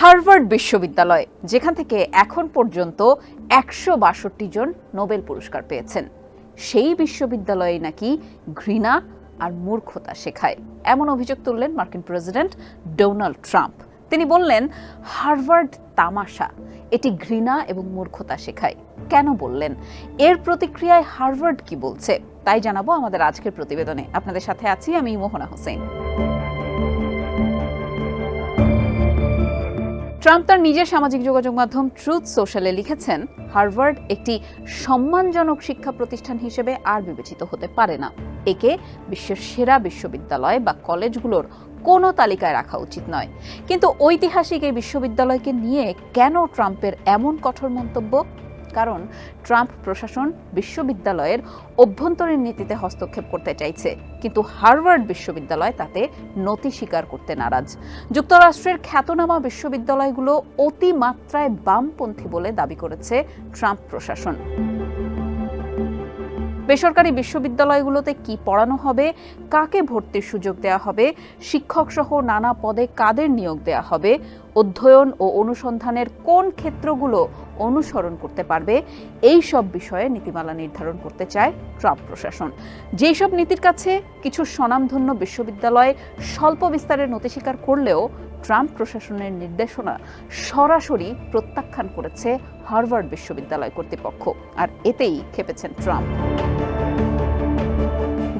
Harvard বিশ্ববিদ্যালয়, যেখান থেকে এখন পর্যন্ত একশো বাষট্টি জন নোবেল পুরস্কার পেয়েছেন। সেই বিশ্ববিদ্যালয়ে নাকি ঘৃণা আর মূর্খতা শেখায়। এমন অভিযোগ তুললেন মার্কিন প্রেসিডেন্ট ডোনাল্ড ট্রাম্প। তিনি বললেন, হার্ভার্ড তামাশা, এটি ঘৃণা এবং মূর্খতা শেখায়। কেন বললেন? এর প্রতিক্রিয়ায় হার্ভার্ড কি বলছে? তাই জানাব আমাদের আজকের প্রতিবেদনে। আপনাদের সাথে আছি আমি মোহনা হোসেন। ট্রাম্প তার নিজের সামাজিক যোগাযোগ মাধ্যম ট্রুথ সোশ্যালে লিখেছেন, হার্ভার্ড একটি সম্মানজনক শিক্ষা প্রতিষ্ঠান হিসেবে আর বিবেচিত হতে পারে না। একে বিশ্বের সেরা বিশ্ববিদ্যালয় বা কলেজগুলোর কোনো তালিকায় রাখা উচিত নয়। কিন্তু ঐতিহাসিক এই বিশ্ববিদ্যালয়কে নিয়ে কেন ট্রাম্পের এমন কঠোর মন্তব্য? কারণ ট্রাম্প প্রশাসন বিশ্ববিদ্যালয়ের অভ্যন্তরীণ নীতিতে হস্তক্ষেপ করতে চাইছে। কিন্তু হার্ভার্ড বিশ্ববিদ্যালয় তাতে নতি স্বীকার করতে নারাজ। যুক্তরাষ্ট্রের খ্যাতনামা বিশ্ববিদ্যালয়গুলো অতিমাত্রায় বামপন্থী বলে দাবি করেছে ট্রাম্প প্রশাসন। বেসরকারি বিশ্ববিদ্যালয়গুলোতে কি পড়ানো হবে, কাকে ভর্তির সুযোগ দেওয়া হবে শিক্ষক সহ নানা পদে কাদের নিয়োগ দেওয়া হবে অধ্যয়ন ও অনুসন্ধানের কোন ক্ষেত্রগুলো অনুসরণ করতে পারবে, এই সব বিষয়ে নীতিমালা নির্ধারণ করতে চায় ট্রাম্প প্রশাসন। যেই সব নীতির কাছে কিছু স্বনামধন্য বিশ্ববিদ্যালয় স্বল্প বিস্তারের নতি স্বীকার করলেও ট্রাম্প প্রশাসনের নির্দেশনা সরাসরি প্রত্যাখ্যান করেছে হার্ভার্ড বিশ্ববিদ্যালয় কর্তৃপক্ষ, আর এতেই খেপেছেন ট্রাম্প।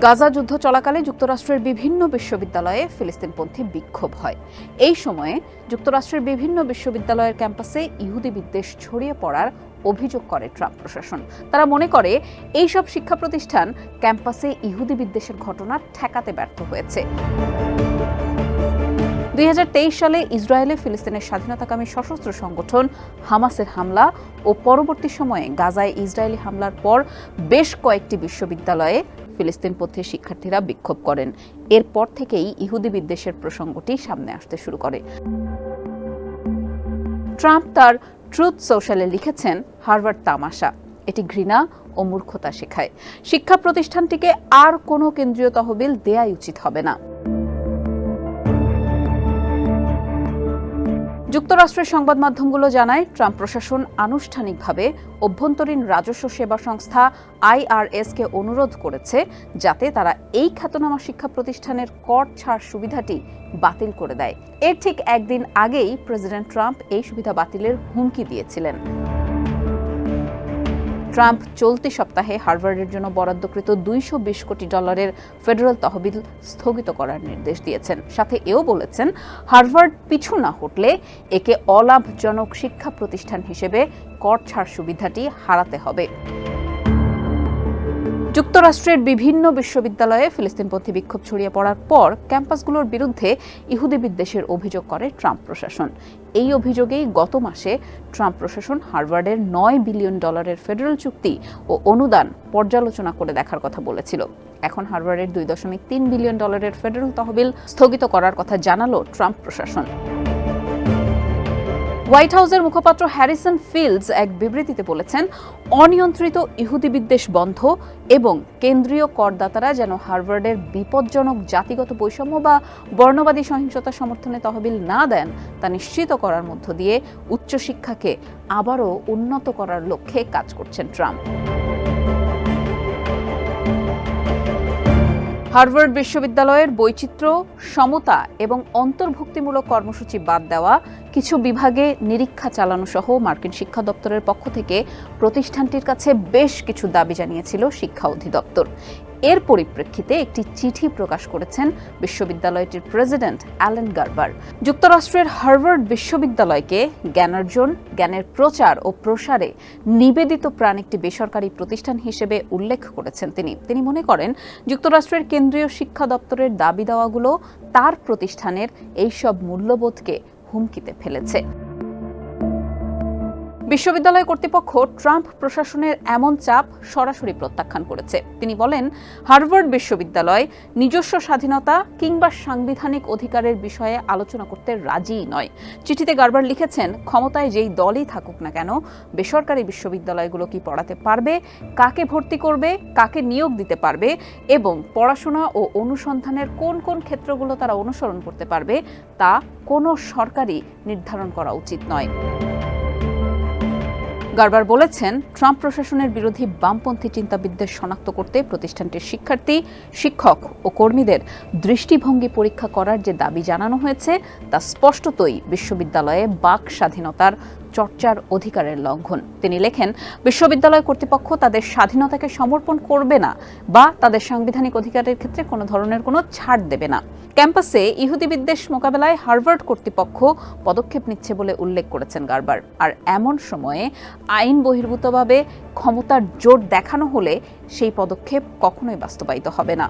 গাজা যুদ্ধ চলাকালে যুক্তরাষ্ট্রের বিভিন্ন বিশ্ববিদ্যালয়ে ফিলিস্তিনপন্থী বিক্ষোভ হয়। এই সময়ে যুক্তরাষ্ট্রের বিভিন্ন বিশ্ববিদ্যালয়ের ক্যাম্পাসে ইহুদি বিদ্বেষ ছড়িয়ে পড়ার অভিযোগ করে ট্রাম্প প্রশাসন। তারা মনে করে এই সব শিক্ষা প্রতিষ্ঠান ক্যাম্পাসে ইহুদি বিদ্বেষের ঘটনা ঠেকাতে ব্যর্থ হয়েছে। দুই হাজার তেইশ সালে ইসরায়েলে ফিলিস্তিনের স্বাধীনতাকামী সশস্ত্র সংগঠন হামাসের হামলা ও পরবর্তী সময়ে গাজায় ইসরায়েলি হামলার পর বেশ কয়েকটি বিশ্ববিদ্যালয়ে ফিলিস্তিনপন্থী শিক্ষার্থীরা বিক্ষোভ করেন। এরপর থেকেই ইহুদি বিদ্বেষের প্রসঙ্গটি সামনে আসতে শুরু করে। ট্রাম্প তার ট্রুথ সোশ্যালে লিখেছেন, হার্ভার্ড তামাশা, এটি ঘৃণা ও মূর্খতা শেখায়। শিক্ষা প্রতিষ্ঠানটিকে আর কোনো কেন্দ্রীয় তহবিল দেয়াই উচিত হবে না। যুক্তরাষ্ট্রের সংবাদ মাধ্যমগুলো জানায়, ট্রাম্প প্রশাসন আনুষ্ঠানিকভাবে অভ্যন্তরীণ রাজস্ব সেবা সংস্থা আইআরএসকে অনুরোধ করেছে যাতে তারা এই খ্যাতনামা শিক্ষা প্রতিষ্ঠানের কর ছাড় সুবিধাটি বাতিল করে দেয়। এর ঠিক একদিন আগেই প্রেসিডেন্ট ট্রাম্প এই সুবিধা বাতিলের হুমকি দিয়েছিলেন। ট্রাম্প চলতি সপ্তাহে হার্ভার্ডের জন্য বরাদ্দকৃত দুইশো বিশ কোটি ডলারের ফেডারেল তহবিল স্থগিত করার নির্দেশ দিয়েছেন। সাথে এও বলেছেন, হার্ভার্ড পিছু না হটলে একে অলাভজনক শিক্ষা প্রতিষ্ঠান হিসেবে কর ছাড় সুবিধাটি হারাতে হবে। যুক্তরাষ্ট্রের বিভিন্ন বিশ্ববিদ্যালয়ে ফিলিস্তিনপন্থী বিক্ষোভ ছড়িয়ে পড়ার পর ক্যাম্পাসগুলোর বিরুদ্ধে ইহুদি বিদ্বেষের অভিযোগ করে ট্রাম্প প্রশাসন। এই অভিযোগেই গত মাসে ট্রাম্প প্রশাসন হার্ভার্ডের নয় বিলিয়ন ডলারের ফেডারেল চুক্তি ও অনুদান পর্যালোচনা করে দেখার কথা বলেছিল। এখন হার্ভার্ডের দুই দশমিক তিন বিলিয়ন ডলারের ফেডারেল তহবিল স্থগিত করার কথা জানালো ট্রাম্প প্রশাসন। হোয়াইট হাউসের মুখপাত্র হ্যারিসন ফিল্ডস এক বিবৃতিতে বলেছেন, অনিয়ন্ত্রিত ইহুদি বিদ্বেষ বন্ধ এবং কেন্দ্রীয় করদাতারা যেন হার্ভার্ডের বিপজ্জনক জাতিগত বৈষম্য বা বর্ণবাদী সহিংসতা সমর্থনে তহবিল না দেন, তা নিশ্চিত করার মধ্য দিয়ে উচ্চশিক্ষাকে আবারও উন্নত করার লক্ষ্যে কাজ করছেন ট্রাম্প। হার্ভার্ড বিশ্ববিদ্যালয়ের বৈচিত্র্য, সমতা এবং অন্তর্ভুক্তিমূলক কর্মসূচি বাদ দেওয়া, কিছু বিভাগে নিরীক্ষা চালানো সহ মার্কিন শিক্ষা দপ্তরের পক্ষ থেকে প্রতিষ্ঠানটির কাছে বেশ কিছু দাবি জানিয়েছিল শিক্ষা অধিদপ্তর। এর পরিপ্রেক্ষিতে একটি চিঠি প্রকাশ করেছেন বিশ্ববিদ্যালয়টির প্রেসিডেন্ট অ্যালেন গার্বার। যুক্তরাষ্ট্রের হার্ভার্ড বিশ্ববিদ্যালয়কে জ্ঞানার্জন, জ্ঞানের প্রচার ও প্রসারে নিবেদিত প্রাণ একটি বেসরকারি প্রতিষ্ঠান হিসেবে উল্লেখ করেছেন তিনি। তিনি মনে করেন, যুক্তরাষ্ট্রের কেন্দ্রীয় শিক্ষা দপ্তরের দাবি দেওয়াগুলো তার প্রতিষ্ঠানের এইসব মূল্যবোধকে হুমকিতে ফেলেছে। বিশ্ববিদ্যালয় কর্তৃপক্ষ ট্রাম্প প্রশাসনের এমন চাপ সরাসরি প্রত্যাখ্যান করেছে। তিনি বলেন, হার্ভার্ড বিশ্ববিদ্যালয় নিজস্ব স্বাধীনতা কিংবা সাংবিধানিক অধিকারের বিষয়ে আলোচনা করতে রাজিই নয়। চিঠিতে গার্বার লিখেছেন, ক্ষমতায় যেই দলই থাকুক না কেন, বেসরকারি বিশ্ববিদ্যালয়গুলো কি পড়াতে পারবে, কাকে ভর্তি করবে, কাকে নিয়োগ দিতে পারবে এবং পড়াশোনা ও অনুসন্ধানের কোন কোন ক্ষেত্রগুলো তারা অনুসরণ করতে পারবে, তা কোনো সরকারই নির্ধারণ করা উচিত নয়। গারবার বলেছেন, ট্রাম্প প্রশাসনের বিরোধী বামপন্থী চিন্তাবিদদের শনাক্ত করতে প্রতিষ্ঠানটির শিক্ষার্থী, শিক্ষক ও কর্মীদের দৃষ্টিভঙ্গি পরীক্ষা করার যে দাবি জানানো হয়েছে, তা স্পষ্টতই বিশ্ববিদ্যালয়ে বাক স্বাধীনতার চর্চার অধিকারের লঙ্ঘন। তিনি লেখেন, বিশ্ববিদ্যালয় কর্তৃপক্ষ তাদের স্বাধীনতাকে সমর্পণ করবে না বা তাদের সাংবিধানিক অধিকারের ক্ষেত্রে কোনো ধরনের কোনো ছাড় দেবে না। ক্যাম্পাসে ইহুদি বিদ্বেষ মোকাবেলায় হার্ভার্ড কর্তৃপক্ষ পদক্ষেপ নিচ্ছে বলে উল্লেখ করেছেন গারবার। আর এমন সময়ে আইন বহির্ভূতভাবে ক্ষমতার জোর দেখানো হলে সেই পদক্ষেপ কখনোই বাস্তবায়িত হবে না।